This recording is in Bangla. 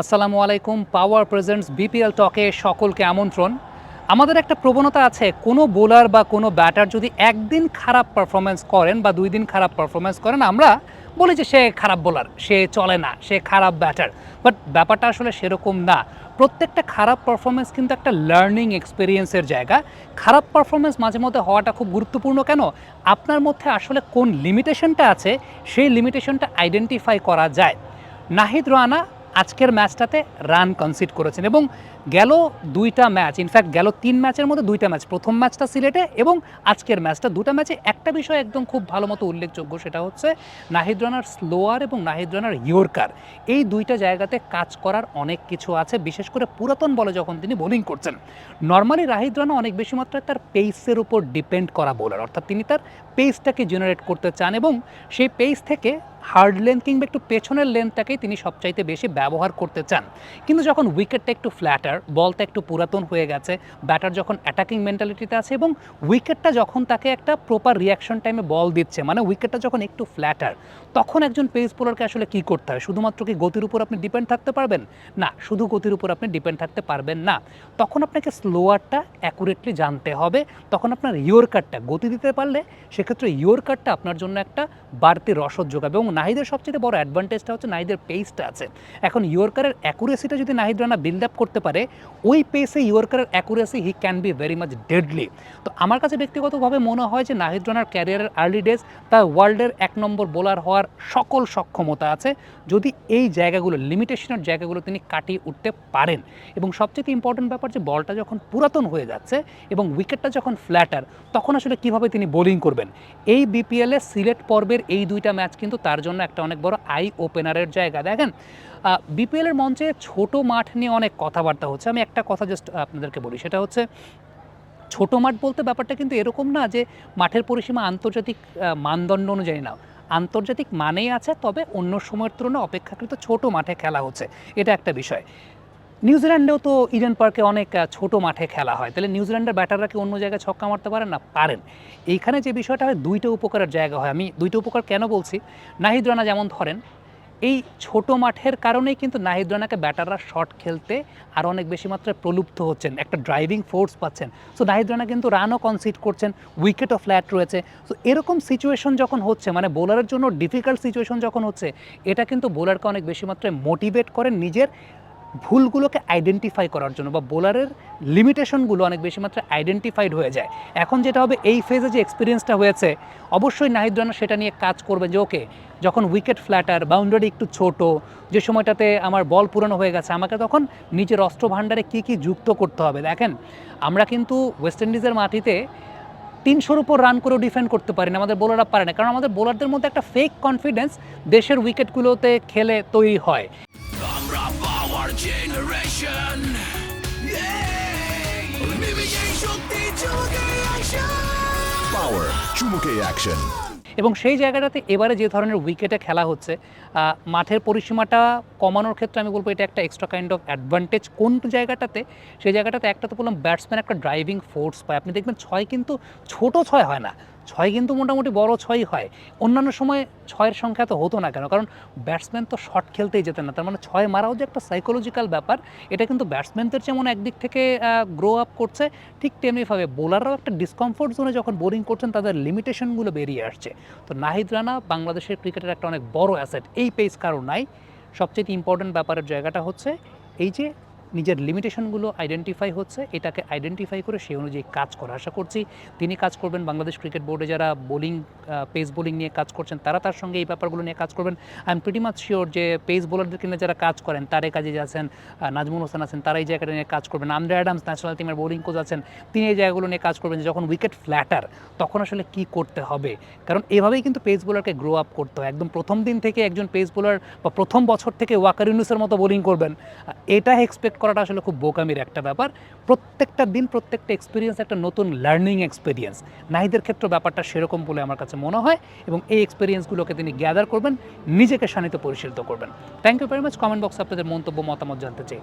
আসসালামু আলাইকুম পাওয়ার প্রেজেন্টস বিপিএল টকে সকলকে আমন্ত্রণ। আমাদের একটা প্রবণতা আছে, কোনো বোলার বা কোনো ব্যাটার যদি একদিন খারাপ পারফরমেন্স করেন বা দুই দিন খারাপ পারফরমেন্স করেন, আমরা বলি যে সে খারাপ বোলার সে চলে না, সে খারাপ ব্যাটার বাট ব্যাপারটা আসলে সেরকম না। প্রত্যেকটা খারাপ পারফরমেন্স কিন্তু একটা লার্নিং এক্সপিরিয়েন্সের জায়গা। খারাপ পারফরমেন্স মাঝে মধ্যে হওয়াটা খুব গুরুত্বপূর্ণ কেন? আপনার মধ্যে আসলে কোন লিমিটেশনটা আছে, সেই লিমিটেশনটা আইডেন্টিফাই করা যায়। নাহিদ রানা আজকের ম্যাচটাতে রান কনসিড করেছেন এবং গেল দুইটা ম্যাচ ইনফ্যাক্ট গেল তিন ম্যাচের মধ্যে দুইটা ম্যাচ, প্রথম ম্যাচটা সিলেটে এবং আজকের ম্যাচটা। দুটো ম্যাচে একটা বিষয় একদম খুব ভালো মতো উল্লেখযোগ্য, সেটা হচ্ছে নাহিদ রানার স্লোয়ার এবং নাহিদ রানার ইয়র্কার এই দুইটা জায়গাতে কাজ করার অনেক কিছু আছে, বিশেষ করে পুরাতন বলে যখন তিনি বোলিং করছেন। নর্মালি রাহিদ রানা অনেক বেশি মাত্রায় তার পেসের উপর ডিপেন্ড করা বোলার অর্থাৎ তিনি তার পেসটাকে জেনারেট করতে চান এবং সেই পেস থেকে হার্ড লেন্থ কিংবা একটু পেছনের লেন্থটাকেই তিনি সবচাইতে বেশি ব্যবহার করতে চান। কিন্তু যখন উইকেটটা একটু ফ্ল্যাটার বলটা একটু পুরাতন হয়ে গেছে ব্যাটার যখন অ্যাটাকিং মেন্টালিটিতে আছে এবং উইকেটটা যখন তাকে একটা প্রপার রিয়াকশন টাইমে বল দিচ্ছে মানে উইকেটটা যখন একটু ফ্ল্যাটার তখন একজন পেস বোলারকে আসলে কি করতে হয়? শুধুমাত্র কি গতির উপর আপনি ডিপেন্ড থাকতে পারবেন? না, শুধু গতির উপর আপনি ডিপেন্ড থাকতে পারবেন না। তখন আপনাকে স্লোয়ারটা অ্যাকুরেটলি জানতে হবে, তখন আপনার ইয়র্কারটা গতি দিতে পারলে সেক্ষেত্রে ইয়র্কারটা আপনার জন্য একটা বাড়তি রসদ যোগাবে এবং নাহিদের সবচেয়ে বড় অ্যাডভান্টেজটা হচ্ছে নাহিদের পেসটা আছে। এখন ইয়র্কারের অ্যাকুরেসিটা যদি নাহিদ রানা বিল্ড আপ করতে পারে ওই পেসে ইয়র্কারের accuracy he can be very much deadly তো আমার কাছে ব্যক্তিগতভাবে মনে হয় যে নাহিদ রানার ক্যারিয়ারের আর্লি ডেজ তার ওয়ার্ল্ডের এক নম্বর বোলার হওয়ার সকল সক্ষমতা আছে। যদি এই জায়গাগুলো লিমিটেশনের জায়গাগুলো তিনি কাটিয়ে উঠতে পারেন এবং সবচেয়ে ইম্পর্টেন্ট ব্যাপার যে বলটা যখন পুরাতন হয়ে যাচ্ছে এবং উইকেটটা যখন ফ্ল্যাটার তখন আসলে কীভাবে তিনি বোলিং করবেন? এই বিপিএলে সিলেট পর্বের এই দুইটা ম্যাচ কিন্তু তার জন্য একটা অনেক বড় আই ওপেনারের জায়গা। দেখেন বিপিএলের মঞ্চে ছোট মাঠ নিয়ে অনেক কথাবার্তা হচ্ছে। আমি একটা কথা জাস্ট আপনাদেরকে বলি, সেটা হচ্ছে ছোট মাঠ বলতে ব্যাপারটা কিন্তু এরকম না যে মাঠের পরিসীমা আন্তর্জাতিক মানদণ্ড অনুযায়ী না। আন্তর্জাতিক মানেই আছে, তবে অন্য সময়ের তুলনায় অপেক্ষাকৃত ছোট মাঠে খেলা হচ্ছে। এটা একটা বিষয়। নিউজিল্যান্ডেও তো ইডেন পার্কে অনেক ছোট মাঠে খেলা হয়। তাহলে নিউজিল্যান্ডের ব্যাটাররা কি অন্য জায়গায় ছক্কা মারতে পারেন? না, পারেন। এইখানে যে বিষয়টা হয়, দুইটা উপকারের জায়গা হয়। আমি দুইটা উপকার কেন বলছি? নাহিদ রানা যেমন ধরেন এই ছোট মাঠের কারণেই কিন্তু নাহিদ রানাকে ব্যাটাররা শট খেলতে আর অনেক বেশি মাত্রায় প্রলুব্ধ হচ্ছেন। একটা ড্রাইভিং ফোর্স পাচ্ছেন। সো নাহিদ রানা কিন্তু রানও কনসিড করছেন উইকেটও ফ্ল্যাট রয়েছে। সো এরকম সিচুয়েশন যখন হচ্ছে মানে বোলারের জন্য ডিফিকাল্ট সিচুয়েশন যখন হচ্ছে, এটা কিন্তু বোলারকে অনেক বেশি মাত্রায় মোটিভেট করে নিজের ভুলগুলোকে আইডেন্টিফাই করার জন্য বা বোলারের লিমিটেশনগুলো অনেক বেশি মাত্রায় আইডেন্টিফাইড হয়ে যায়। এখন যেটা হবে, এই ফেজে যে এক্সপিরিয়েন্সটা হয়েছে, অবশ্যই নাহিদ রানা সেটা নিয়ে কাজ করবে যে ওকে যখন উইকেট ফ্ল্যাটার বাউন্ডারি একটু ছোট যে সময়টাতে আমার বল পুরনো হয়ে গেছে আমাকে তখন নিজের অস্ত্র ভাণ্ডারে কী কী যুক্ত করতে হবে দেখেন? আমরা কিন্তু ওয়েস্ট ইন্ডিজের মাটিতে তিনশোর উপর রান করেও ডিফেন্ড করতে পারি না আমাদের বোলাররা পারে না কারণ আমাদের বোলারদের মধ্যে একটা ফেক কনফিডেন্স দেশের উইকেটগুলোতে খেলে তৈরি হয়। Power চুমুকে অ্যাকশন এবং সেই জায়গাটাতে এবারে যে ধরনের উইকেটে খেলা হচ্ছে মাঠের পরিসীমাটা কমানোর ক্ষেত্রে আমি বলব এটা একটা এক্সট্রা কাইন্ড অফ অ্যাডভান্টেজ কোন জায়গাটাতে? সেই জায়গাটাতে একটা তো বললাম ব্যাটসম্যান একটা ড্রাইভিং ফোর্স পায়। আপনি দেখবেন ছয় কিন্তু ছোট ছয় হয় না। ছয় কিন্তু মোটামুটি বড় ছয়ই হয়। অন্যান্য সময় ছয়ের সংখ্যা তো হতো না কেন? কারণ ব্যাটসম্যান তো শট খেলতেই যেতেন না। তার মানে ছয় মারাও যে একটা সাইকোলজিক্যাল ব্যাপার, এটা কিন্তু ব্যাটসম্যানদের যেমন একদিক থেকে গ্রো আপ করছে, ঠিক তেমনিভাবে বোলাররাও একটা ডিসকমফোর্ট জোনে যখন বোলিং করছেন, তাদের লিমিটেশনগুলো বেরিয়ে আসছে। তো নাহিদ রানা বাংলাদেশের ক্রিকেটের একটা অনেক বড় অ্যাসেট এই পেস কারণ নাই। সবচেয়ে ইম্পর্ট্যান্ট ব্যাপারের জায়গাটা হচ্ছে, এই যে নিজের লিমিটেশনগুলো আইডেন্টিফাই হচ্ছে, এটাকে আইডেন্টিফাই করে সেই অনুযায়ী কাজ করা। আশা করছি তিনি কাজ করবেন। বাংলাদেশ ক্রিকেট বোর্ডে যারা বোলিং পেস বোলিং নিয়ে কাজ করছেন, তারা তার সঙ্গে এই ব্যাপারগুলো নিয়ে কাজ করবেন। I am pretty much sure যে পেস বোলারদের কিনে যারা কাজ করেন তারে কাজে আছেন নাজমুল হোসেন আছেন, তারা এই জায়গাটা নিয়ে কাজ করবেন। আন্দ্রে অ্যাডামস ন্যাশনাল টিমের বোলিং কোচ আছেন, তিনি এই জায়গাগুলো নিয়ে কাজ করবেন যখন উইকেট ফ্ল্যাটার তখন আসলে কি করতে হবে? কারণ এভাবেই কিন্তু পেস বোলারকে গ্রো আপ করতে হয়। একদম প্রথম দিন থেকে একজন পেস বোলার বা প্রথম বছর থেকে ওয়াকার ইউনুসের মতো বোলিং করবেন এটা এক্সপেক্ট করাটা আসলে খুব বোকামির একটা ব্যাপার। প্রত্যেকটা দিন, প্রত্যেকটা এক্সপিরিয়েন্স একটা নতুন লার্নিং এক্সপিরিয়েন্স নাহিদের ক্ষেত্রে ব্যাপারটা সেরকম বলে আমার কাছে মনে হয় এবং এই এক্সপিরিয়েন্সগুলোকে তিনি গ্যাদার করবেন, নিজেকে শানিত পরিশীলিত করবেন। Thank you very much comment বক্সে আপনাদের মন্তব্য, মতামত জানতে চাই।